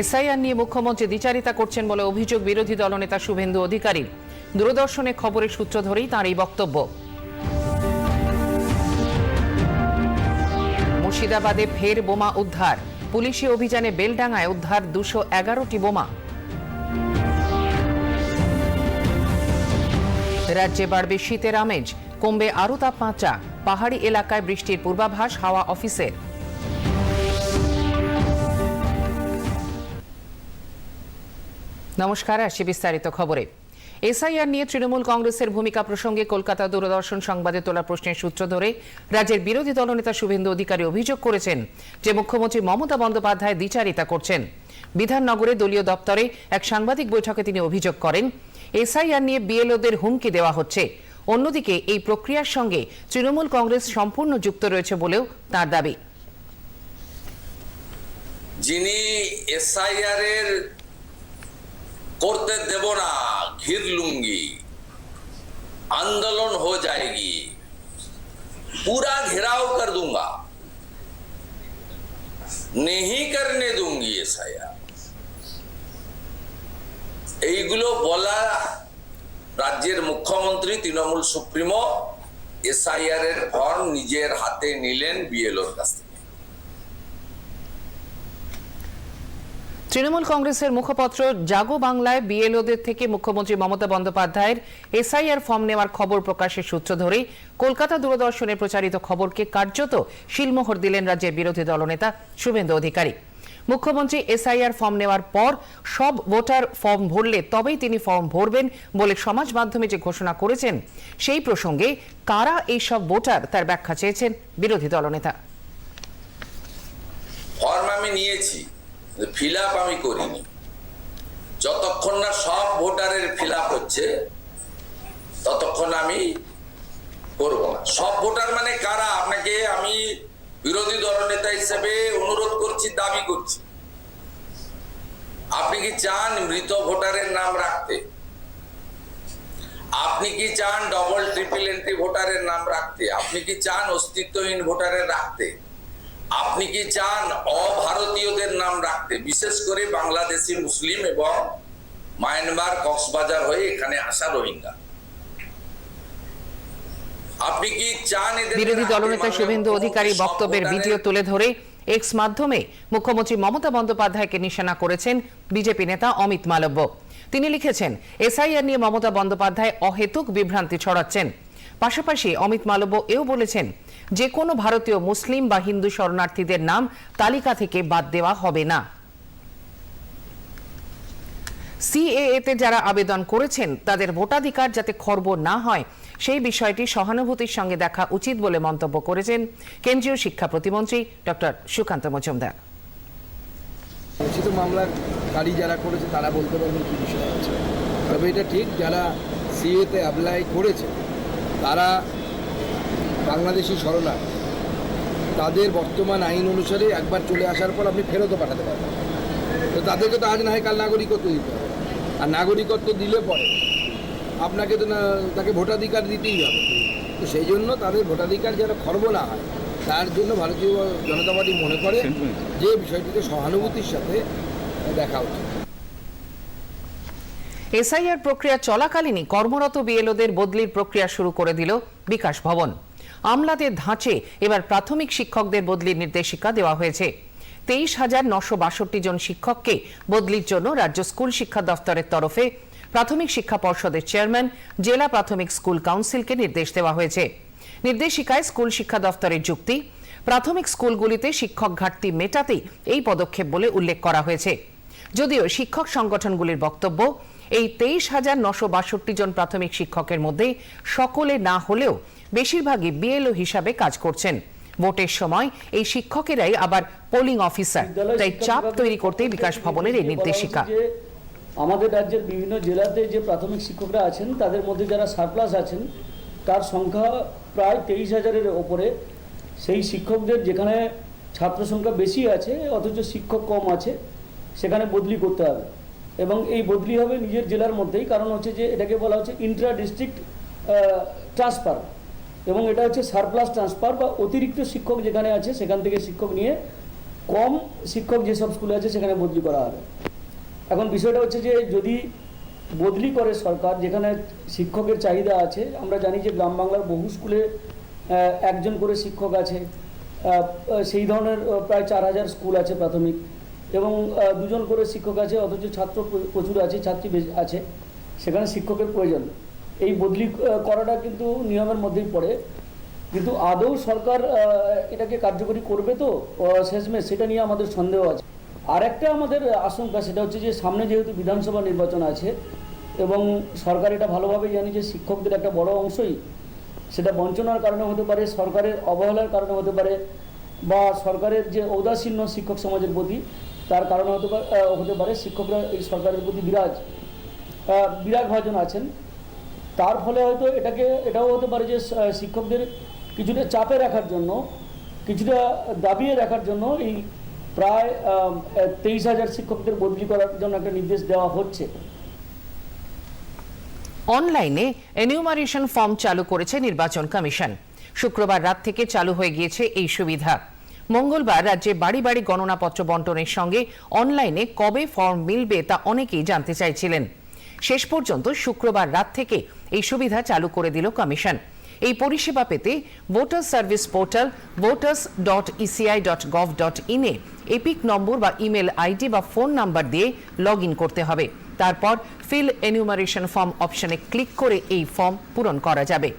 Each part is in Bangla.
এসআইআর নিয়ে মুখ্যমন্ত্রী দ্বিচারিতা করছেন বলে অভিযোগ বিরোধী দলনেতা শুভেন্দু অধিকারী। দূরদর্শনে খবরের সূত্র ধরেই তাঁর এই বক্তব্য। মুর্শিদাবাদে ফের বোমা উদ্ধার। পুলিশি অভিযানে বেলডাঙ্গায় উদ্ধার দুশো এগারোটি বোমা। রাজ্যে বাড়বে শীতের আমেজ, কমবে আরও তাপমাত্রা। পাহাড়ি এলাকায় বৃষ্টির পূর্বাভাস হাওয়া অফিসের। নমস্কার, আসছি বিস্তারিত খবরে। এসআইআর নিয়ে তৃণমূল কংগ্রেসের ভূমিকা প্রসঙ্গে কলকাতা দূরদর্শন সংবাদে তোলা প্রশ্নের সূত্র ধরে রাজ্যের বিরোধী দলনেতা শুভেন্দু অধিকারী অভিযোগ করেছেন যে মুখ্যমন্ত্রী মমতা বন্দ্যোপাধ্যায় দ্বিচারিতা করছেন। বিধাননগরে দলীয় দপ্তরে এক সাংবাদিক বৈঠকে তিনি অভিযোগ করেন, এসআইআর নিয়ে বিএলওদের হুমকি দেওয়া হচ্ছে। অন্যদিকে এই প্রক্রিয়ার সঙ্গে তৃণমূল কংগ্রেস সম্পূর্ণ যুক্ত রয়েছে বলেও তার দাবি। যিনি এসআইআর এর করতে দেব না ঘির লুঙ্গি आंदोलन हो जाएगी पूरा घेराव कर दूंगा नहीं करने दूंगी एसआईआर এইগুলো বলা রাজ্যের মুখ্যমন্ত্রী তৃণমূল সুপ্রিমো এসআইআর এর ফর্ম নিজের হাতে নিলেন বিএলওর কাছ থেকে তৃণমূল কংগ্রেসের মুখপত্র জাগো বাংলায় বিএলওদের থেকে মুখ্যমন্ত্রী মমতা বন্দ্যোপাধ্যায়ের এসআইআর ফর্ম নেওয়ার খবর প্রকাশের সূত্র ধরেই কলকাতা দূরদর্শনে প্রচারিত খবরকে কার্যত শিলমোহর দিলেন রাজ্যের বিরোধী দলনেতা শুভেন্দু অধিকারী। মুখ্যমন্ত্রী এসআইআর ফর্ম নেওয়ার পর সব ভোটার ফর্ম ভরলে তবেই তিনি ফর্ম ভরবেন বলে সমাজ মাধ্যমে যে ঘোষণা করেছেন, সেই প্রসঙ্গে কারা এই সব ভোটার তার ব্যাখ্যা চেয়েছেন বিরোধী দলনেতা। ফর্ম আমি নিয়েছি। ফিল আমি করিনি। যতক্ষণ না সব ভোটারের ফিল হচ্ছে, ততক্ষণ আমি করব না। সব ভোটার মানে কারা? আপনাকে আমি বিরোধী দলনেতা হিসেবে অনুরোধ করছি, দাবি করছি। আপনি কি চান মৃত ভোটারের নাম রাখতে? আপনি কি চান ডবল ট্রিপল এন্ট্রি ভোটারের নাম রাখতে? আপনি কি চান অস্তিত্বহীন ভোটারের রাখতে? আপনি কি চান অভারতীয়দের নাম রাখতে? বিশেষ করে বাংলাদেশি মুসলিম এবং মায়ানমার কক্সবাজার হয়ে এখানে আসা রোহিঙ্গা। আপনি কি চান বিরোধী দলনেতা শুভেন্দু অধিকারী বক্তব্যের ভিডিও তুলে ধরে এক্স মাধ্যমে মুখ্যমন্ত্রী মমতা বন্দ্যোপাধ্যায়কে নিশানা করেছেন বিজেপি নেতা অমিত মালব্য। তিনি লিখেছেন এসআইআর নিয়ে মমতা বন্দ্যোপাধ্যায় অহেতুক বিভ্রান্তি ছড়াচ্ছেন। পাশাপাশি অমিত মালব্য এও বলেছেন যে কোনো ভারতীয় মুসলিম বা হিন্দু শরণার্থীদের নাম তালিকা থেকে বাদ দেওয়া হবে না। সিএএতে যারা আবেদন করেছেন, তাদের ভোটাধিকার যাতে খর্ব না হয়, সেই বিষয়টি সহানুভূতির সঙ্গে দেখা উচিত বলে মন্তব্য করেছেন কেন্দ্রীয় শিক্ষা প্রতিমন্ত্রী ডক্টর সুকান্ত মজুমদার। লিখিত মামলার কারি যারা করেছে, তারা বলতে পারবেন কী বিষয় আছে। তবে এটা ঠিক, যারা সিএতে অ্যাপ্লাই করেছে, তারা বাংলাদেশি শরণার্থী তাদের বর্তমান আইন অনুসারে একবার চলে আসার পর আপনি ফেরতও পাঠাতে পারবেন। তো তাদেরকে তো আজ না হয় কাল নাগরিকত্ব দিতে হবে। আর নাগরিকত্ব দিলে পরে আপনাকে তো না তাকে ভোটাধিকার দিতেই হবে। তো সেই জন্য তাদের ভোটাধিকার যেন খর্ব না হয় তার জন্য ভারতীয় জনতা পার্টি মনে করে যে বিষয়টিকে সহানুভূতির সাথে দেখা উচিত। এসআইআর প্রক্রিয়া চলাকালীনই কর্মরত বিএলওদের বদলির প্রক্রিয়া শুরু করে দিল বিকাশ ভবন। আমলাদের ধাঁচে এবার প্রাথমিক শিক্ষকদের বদলির নির্দেশিকা দেওয়া হয়েছে। তেইশ হাজার নশো বাষট্টি জন শিক্ষককে বদলির জন্য রাজ্য স্কুল শিক্ষা দফতরের তরফে প্রাথমিক শিক্ষা পর্ষদের চেয়ারম্যান, জেলা প্রাথমিক স্কুল কাউন্সিলকে নির্দেশ দেওয়া হয়েছে। নির্দেশিকায় স্কুল শিক্ষা দফতরের যুক্তি, প্রাথমিক স্কুলগুলিতে শিক্ষক ঘাটতি মেটাতেই এই পদক্ষেপ বলে উল্লেখ করা হয়েছে। যদিও শিক্ষক সংগঠনগুলির বক্তব্য, এই তেইশ হাজার নশো বাষট্টি জন প্রাথমিক শিক্ষকের মধ্যে সকলে না হলেও বেশিরভাগই বিএলও হিসাবে কাজ করছেন। ভোটের সময় এই শিক্ষকেরাই আবার পোলিং অফিসার। তাই চাপ তৈরি করতেই বিকাশ ভবনের এই নির্দেশিকা। আমাদের রাজ্যের বিভিন্ন জেলাতে যে প্রাথমিক শিক্ষকরা আছেন তাদের মধ্যে যারা সারপ্লাস আছেন তার সংখ্যা প্রায় তেইশ হাজারের ওপরে। সেই শিক্ষকদের যেখানে ছাত্র সংখ্যা বেশি আছে অথচ শিক্ষক কম আছে সেখানে বদলি করতে হবে। এবং এই বদলি হবে নিজের জেলার মধ্যেই কারণ হচ্ছে যে এটাকে বলা হচ্ছে ইন্ট্রা ডিস্ট্রিক্ট ট্রান্সফার এবং এটা হচ্ছে সারপ্লাস ট্রান্সফার বা অতিরিক্ত শিক্ষক যেখানে আছে, সেখান থেকে শিক্ষক নিয়ে কম শিক্ষক যেসব স্কুলে আছে, সেখানে বদলি করা হবে। এখন বিষয়টা হচ্ছে যে যদি বদলি করে সরকার, যেখানে শিক্ষকের চাহিদা আছে, আমরা জানি যে গ্রাম বাংলার বহু স্কুলে একজন করে শিক্ষক আছে সেই ধরনের প্রায় চার হাজার স্কুল আছে প্রাথমিক, এবং দুজন করে শিক্ষক আছে, অথচ ছাত্র প্রচুর আছে, ছাত্রী আছে, সেখানে শিক্ষকের প্রয়োজন। এই বদলি করাটা কিন্তু নিয়মের মধ্যেই পড়ে। কিন্তু আদৌ সরকার এটাকে কার্যকরী করবে তো? শেষমেশ সেটা নিয়ে আমাদের সন্দেহ আছে। আর একটা আমাদের আশঙ্কা, সেটা হচ্ছে যে সামনে যেহেতু বিধানসভা নির্বাচন আছে এবং সরকার এটা ভালোভাবে জানি যে শিক্ষকদের একটা বড় অংশই, সেটা বঞ্চনার কারণে হতে পারে, সরকারের অবহেলার কারণে হতে পারে বা সরকারের যে ঔদাসীন্য শিক্ষক সমাজের প্রতি, তার কারণে হতে পারে হতে পারে, শিক্ষকরা এই সরকারের প্রতি বিরাজ বিরাগ ভাজন আছেন। তার ফলে হয়তো এটাকে, এটাও হতে পারে যে শিক্ষকদের কিছুটা চাপে রাখার জন্য, কিছুটা দাবিয়ে রাখার জন্য এই প্রায় তেইশ হাজার শিক্ষকদের বদলি করার জন্য একটা নির্দেশ দেওয়া হচ্ছে। অনলাইনে এনিউমারেশন ফর্ম চালু করেছে নির্বাচন কমিশন। শুক্রবার রাত থেকে চালু হয়ে গিয়েছে এই সুবিধা। মঙ্গলবার রাজ্যে বাড়ি বাড়ি গণনাপত্র বন্টনের সঙ্গে অনলাইনে কবে ফর্ম মিলবে তা অনেকেই জানতে চাইছিলেন। শেষ পর্যন্ত শুক্রবার রাত থেকে এই সুবিধা চালু করে দিল কমিশন। এই পরিষেবা পেতে voter service portal voters dot ECI dot gov dot ইনে এপিক নম্বর বা ইমেল আইডি বা ফোন নাম্বার দিয়ে লগ করতে হবে। তারপর ফিল এনিউমারেশন ফর্ম অপশনে ক্লিক করে এই ফর্ম পূরণ করা যাবে।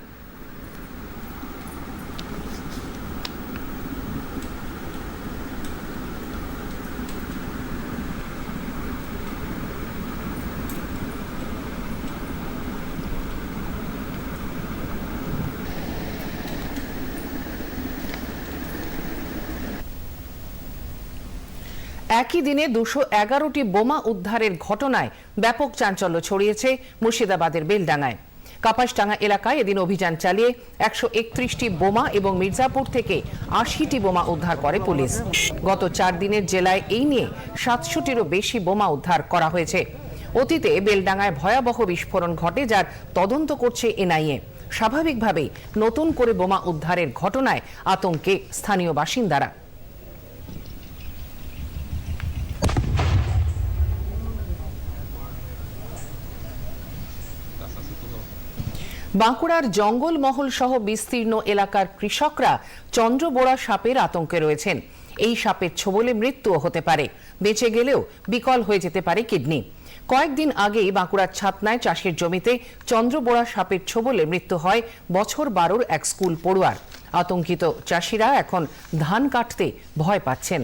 একই দিনে দুশো এগারোটি বোমা উদ্ধারের ঘটনায় ব্যাপক চাঞ্চল্য ছড়িয়েছে মুর্শিদাবাদের বেলডাঙ্গায়। কাপাসডাঙ্গা এলাকায় এদিন অভিযান চালিয়ে একশো একত্রিশটি বোমা এবং মির্জাপুর থেকে আশিটি বোমা উদ্ধার করে পুলিশ। গত চার দিনের জেলায় এই নিয়ে সাতশোটিরও বেশি বোমা উদ্ধার করা হয়েছে। অতীতে বেলডাঙ্গায় ভয়াবহ বিস্ফোরণ ঘটে যার তদন্ত করছে এনআইএ। স্বাভাবিকভাবেই নতুন করে বোমা উদ্ধারের ঘটনায় আতঙ্কে স্থানীয় বাসিন্দারা। বাঁকুড়ার জঙ্গলমহল সহ বিস্তীর্ণ এলাকার কৃষকরা চন্দ্রবোড়া সাপের আতঙ্কে রয়েছেন। এই সাপের ছোবলে মৃত্যুও হতে পারে। বেঁচে গেলেও বিকল হয়ে যেতে পারে কিডনি। কয়েকদিন আগেই বাঁকুড়ার ছাতনায় চাষের জমিতে চন্দ্রবোড়া সাপের ছোবলে মৃত্যু হয় বছর বারোর এক স্কুল পড়ুয়ার। আতঙ্কিত চাষিরা এখন ধান কাটতে ভয় পাচ্ছেন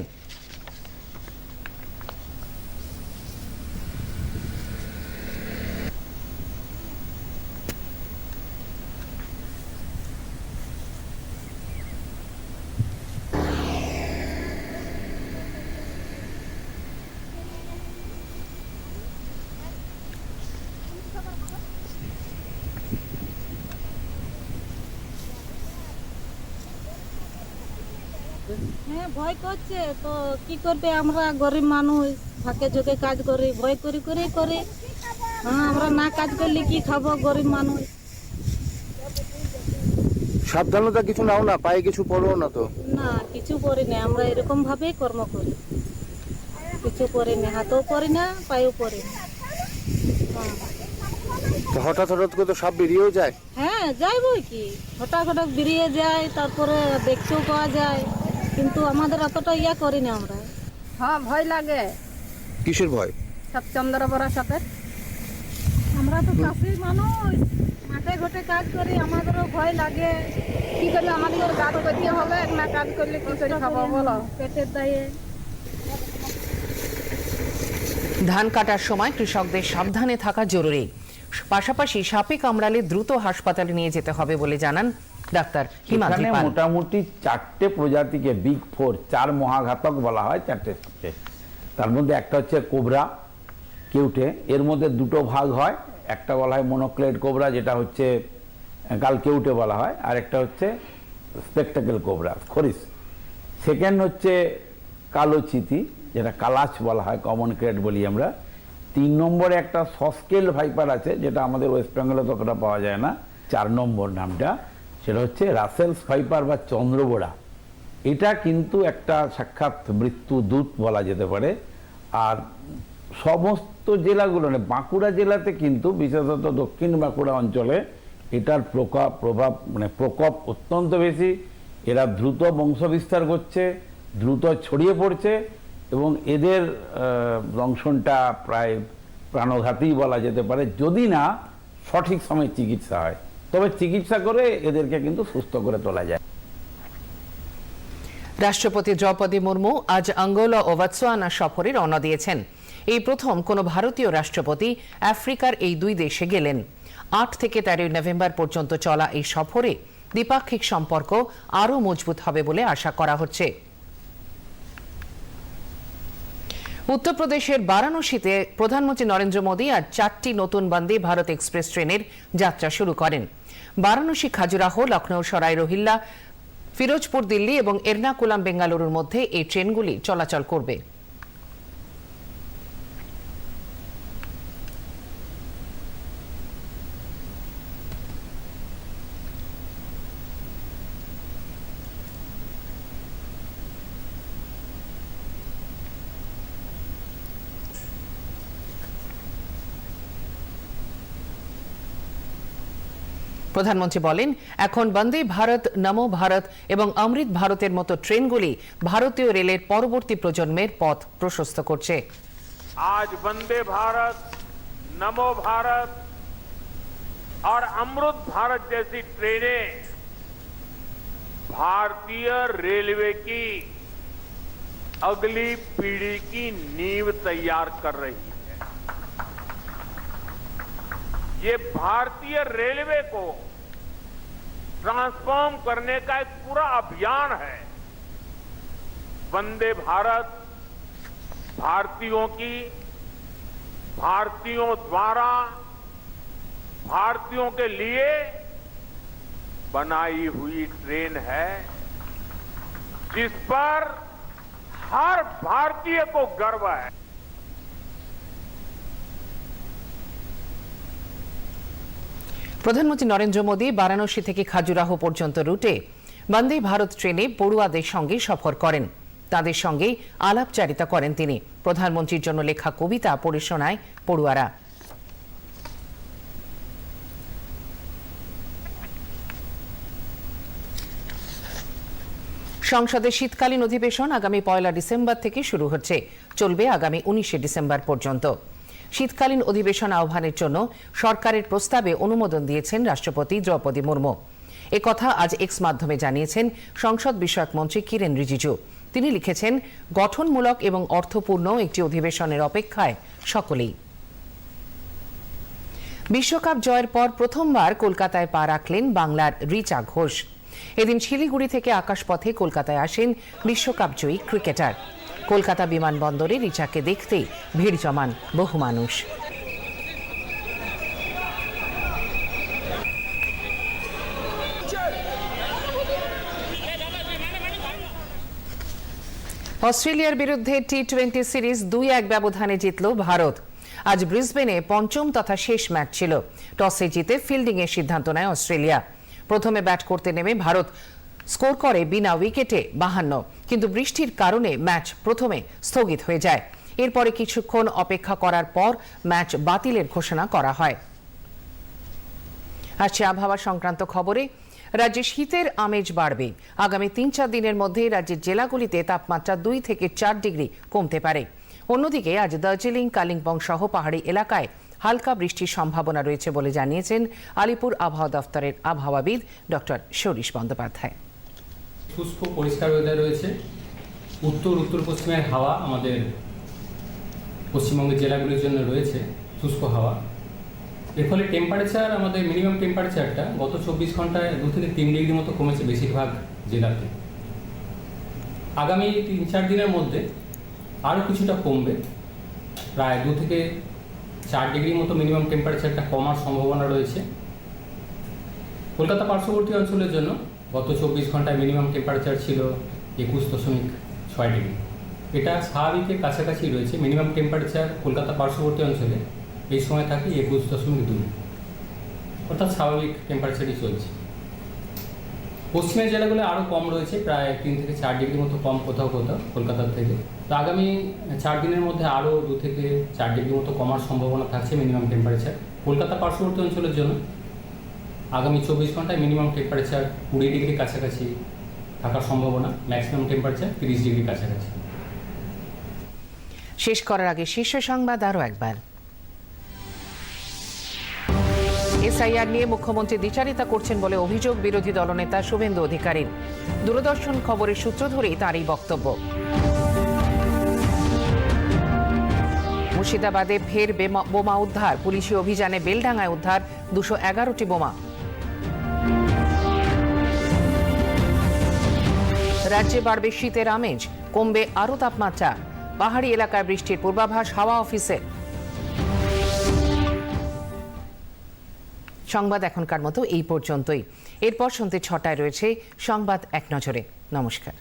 হ্যাঁ ভয় করছে তো কি করবে? আমরা গরিব মানুষ ফাঁকে ঝোঁকে কাজ করি ভয় করি করে করি। হ্যাঁ আমরা না কাজ করলে কি খাব গরিব মানুষ? সাবধানতা কিছু নাও না পায়ে কিছু পড়ো না তো। না কিছু করি না আমরা এরকম ভাবেই কর্ম করি। কিছু করি না হাতেও করি না পায়েও করি না। হ্যাঁ। তো হঠাৎ হঠাৎ করে তো সাপ বেরিয়েও যায়? হ্যাঁ যাইবই কি? হঠাৎ হঠাৎ বেরিয়ে যায় তারপরে দেখতেও পাওয়া যায়। কিন্তু আমাদের অতটা ইয়া করি না আমরা। হ্যাঁ ভয় লাগে। কিসের ভয়? সব চন্দ্র বড়া সাথে। আমরা তো চাষি মানুষ। মাঠে ঘটে কাজ করি আমাদেরও ভয় লাগে। কি করি আমাদের গাছ করতে হবে? না কাজ করলে কি করে খাব বলো? পেটের দায়ে। ধান কাটার সময় কৃষকদের সাবধানে থাকা জরুরি। পাশাপাশি সাপে কামড়ালে দ্রুত হাসপাতালে নিয়ে যেতে হবে বলে জানান ডাক্তার হিমাদ্রি পাল মোটামুটি চারটে প্রজাতিকে বিগ ফোর চার মহাঘাতক বলা হয় চারটে সাপকে তার মধ্যে একটা হচ্ছে কোবরা কেউটে। এর মধ্যে দুটো ভাগ হয় একটা বলা হয় মনোক্লেড কোবরা যেটা হচ্ছে কাল কেউটে বলা হয় আর একটা হচ্ছে স্পেকটাকেল কোবরা খরিস। সেকেন্ড হচ্ছে কালো চিতি যেটা কালাচ বলা হয় কমন ক্রেড বলি আমরা। তিন নম্বরে একটা সস্কেল ভাইপার আছে যেটা আমাদের ওয়েস্ট বেঙ্গলে ততটা পাওয়া যায় না। চার নম্বর নামটা। সেটা হচ্ছে রাসেলস ভাইপার বা চন্দ্রবোড়া এটা কিন্তু একটা সাক্ষাৎ মৃত্যু দূত বলা যেতে পারে। আর সমস্ত জেলাগুলো মানে বাঁকুড়া জেলাতে কিন্তু, বিশেষত দক্ষিণ বাঁকুড়া অঞ্চলে এটার প্রকোপ প্রভাব মানে প্রকোপ অত্যন্ত বেশি। এরা দ্রুত বংশবিস্তার করছে, দ্রুত ছড়িয়ে পড়ছে এবং এদের দংশনটা প্রায় প্রাণঘাতী বলা যেতে পারে। যদি না, সঠিক সময়ে চিকিৎসা হয়। তবে চিকিৎসা করে এদেরকে কিন্তু সুস্থ করে তোলা যায়। রাষ্ট্রপতি দ্রৌপদী মুর্মু আজ আঙ্গোলা ও বাতসোয়ানা সফরে রওনা দিয়েছেন। এই প্রথম কোনো ভারতীয় রাষ্ট্রপতি আফ্রিকার এই দুই দেশে গেলেন। আট থেকে তেরোই নভেম্বর পর্যন্ত চলা এই সফরে দ্বিপাক্ষিক সম্পর্ক আরও মজবুত হবে বলে আশা করা হচ্ছে। উত্তরপ্রদেশের বারাণসীতে প্রধানমন্ত্রী নরেন্দ্র মোদী আজ চারটি নতুন বন্দে ভারত এক্সপ্রেস ট্রেনের যাত্রা শুরু করেন। বারাণসী খাজুরাহ লখনৌ সরাই রোহিল্লা, ফিরোজপুর দিল্লি এবং এর্নাকুলাম বেঙ্গালুরুর মধ্যে এই ট্রেনগুলি চলাচল করবে। প্রধানমন্ত্রী বলেন এখন বন্দে ভারত নমো ভারত এবং অমৃত ভারতের মতো ট্রেনগুলি ভারতীয় রেলের পরবর্তী প্রজন্মের পথ প্রশস্ত করছে आज वंदे भारत नमो भारत और अमृत भारत जैसी ट्रेनें भारतीय रेलवे की अगली पीढ़ी की नींव तैयार कर रही है ये भारतीय रेलवे को ट्रांसफॉर्म करने का एक पूरा अभियान है। वंदे भारत, भारतीयों की, भारतीयों द्वारा, भारतीयों के लिए बनाई हुई ट्रेन है, जिस पर हर भारतीय को गर्व है। প্রধানমন্ত্রী নরেন্দ্র মোদী বারাণসী থেকে খাজুরাহ পর্যন্ত রুটে বন্দে ভারত ট্রেনে পড়ুয়াদের সঙ্গে সফর করেন। তাদের সঙ্গে আলাপচারিতা করেন তিনি। প্রধানমন্ত্রীর জন্য লেখা কবিতা পড়ে শোনায় পড়ুয়ারা। সংসদের শীতকালীন অধিবেশন আগামী পয়লা ডিসেম্বর থেকে শুরু হচ্ছে। চলবে আগামী উনিশে ডিসেম্বর পর্যন্ত। শীতকালীন অধিবেশন আহ্বানের জন্য সরকারের প্রস্তাবে অনুমোদন দিয়েছেন রাষ্ট্রপতি দ্রৌপদী মুর্মু। কথা আজ এক্স মাধ্যমে জানিয়েছেন সংসদ বিষয়ক মন্ত্রী কিরেন রিজিজু। তিনি লিখেছেন, গঠনমূলক এবং অর্থপূর্ণ একটি অধিবেশনের অপেক্ষায় সকলেই। বিশ্বকাপ জয়ের পর প্রথমবার কলকাতায় পা রাখলেন বাংলার রিচা ঘোষ। এদিন শিলিগুড়ি থেকে আকাশপথে কলকাতায় আসেন বিশ্বকাপ জয়ী ক্রিকেটার। কলকাতা বিমানবন্দরে রিচাকে দেখতেই ভিড় জমান বহু মানুষ। অস্ট্রেলিয়ার বিরুদ্ধে টি টোয়েন্টি সিরিজ দুই এক ব্যবধানে জিতল ভারত। আজ ব্রিসবেনে পঞ্চম তথা শেষ ম্যাচ ছিল। টসে জিতে ফিল্ডিং এর সিদ্ধান্ত নেয় অস্ট্রেলিয়া। প্রথমে ব্যাট করতে নেমে ভারত স্কোর করে বিনা উইকেটে বাহান্ন। কিন্তু বৃষ্টির কারণে ম্যাচ প্রথমে স্থগিত হয়ে যায়। এরপরে কিছুক্ষণ অপেক্ষা করার পর ম্যাচ বাতিলের ঘোষণা করা হয়। আসছে আবহাওয়া সংক্রান্ত খবরে। রাজ্যে শীতের আমেজ বাড়বে। আগামী তিন চার দিনের মধ্যে রাজ্যের জেলাগুলিতে তাপমাত্রা দুই থেকে চার ডিগ্রি কমতে পারে। অন্যদিকে আজ দার্জিলিং, কালিম্পং সহ পাহাড়ি এলাকায় হালকা বৃষ্টির সম্ভাবনা রয়েছে বলে জানিয়েছেন আলিপুর আবহাওয়া দফতরের আবহাওয়াবিদ ডক্টর শরীশ বন্দ্যোপাধ্যায়। শুষ্ক, পরিষ্কার ওয়েদার রয়েছে। উত্তর উত্তর পশ্চিমের হাওয়া আমাদের পশ্চিমবঙ্গের জেলাগুলির জন্য রয়েছে শুষ্ক হাওয়া। এর ফলে টেম্পারেচার আমাদের মিনিমাম টেম্পারেচারটা গত চব্বিশ ঘন্টায় দু থেকে তিন ডিগ্রি মতো কমেছে বেশিরভাগ জেলাতে। আগামী তিন চার দিনের মধ্যে আরও কিছুটা কমবে। প্রায় দু থেকে চার ডিগ্রি মতো মিনিমাম টেম্পারেচারটা কমার সম্ভাবনা রয়েছে। কলকাতা পার্শ্ববর্তী অঞ্চলের জন্য গত চব্বিশ ঘন্টায় মিনিমাম টেম্পারেচার ছিল একুশ দশমিক ছয় ডিগ্রি এটা স্বাভাবিকের কাছাকাছি রয়েছে। মিনিমাম টেম্পারেচার কলকাতা পার্শ্ববর্তী অঞ্চলে এই সময় থাকে একুশ দশমিক দুই। অর্থাৎ স্বাভাবিক টেম্পারেচারই চলছে। পশ্চিমের জেলাগুলো আরও কম রয়েছে, প্রায় তিন থেকে চার ডিগ্রি মতো কম কোথাও কোথাও কলকাতার থেকে। তো আগামী চার দিনের মধ্যে আরও দু থেকে চার ডিগ্রি মতো কমার সম্ভাবনা থাকছে মিনিমাম টেম্পারেচার কলকাতা পার্শ্ববর্তী অঞ্চলের জন্য। আগামী চব্বিশ ঘন্টায় মিনিমাম টেম্পারেচার কুড়ি ডিগ্রি কাছাকাছি থাকার সম্ভাবনা ম্যাক্সিমাম টেম্পারেচার তিরিশ ডিগ্রি কাছাকাছি। শেষ করার আগে শীর্ষ সংবাদ আরও একবার। এসআইআর নিয়ে মুখ্যমন্ত্রী দ্বিচারিতা করছেন বলে অভিযোগ বিরোধী দলনেতা শুভেন্দু অধিকারীর। দূরদর্শন খবরের সূত্র ধরেই তার এই বক্তব্য। মুর্শিদাবাদে ফের বেমা- বোমা উদ্ধার, পুলিশি অভিযানে বেলডাঙ্গায় উদ্ধার দুশো এগারোটি বোমা। রাজ্যে বাড়বে শীতের আমেজ, কমবে আরও তাপমাত্রা। পাহাড়ি এলাকায় বৃষ্টির পূর্বাভাস হাওয়া অফিসে। সংবাদ এখনকার মতো এই পর্যন্তই। এরপর সন্ধ্যে ছটায় রয়েছে সংবাদ এক নজরে। নমস্কার।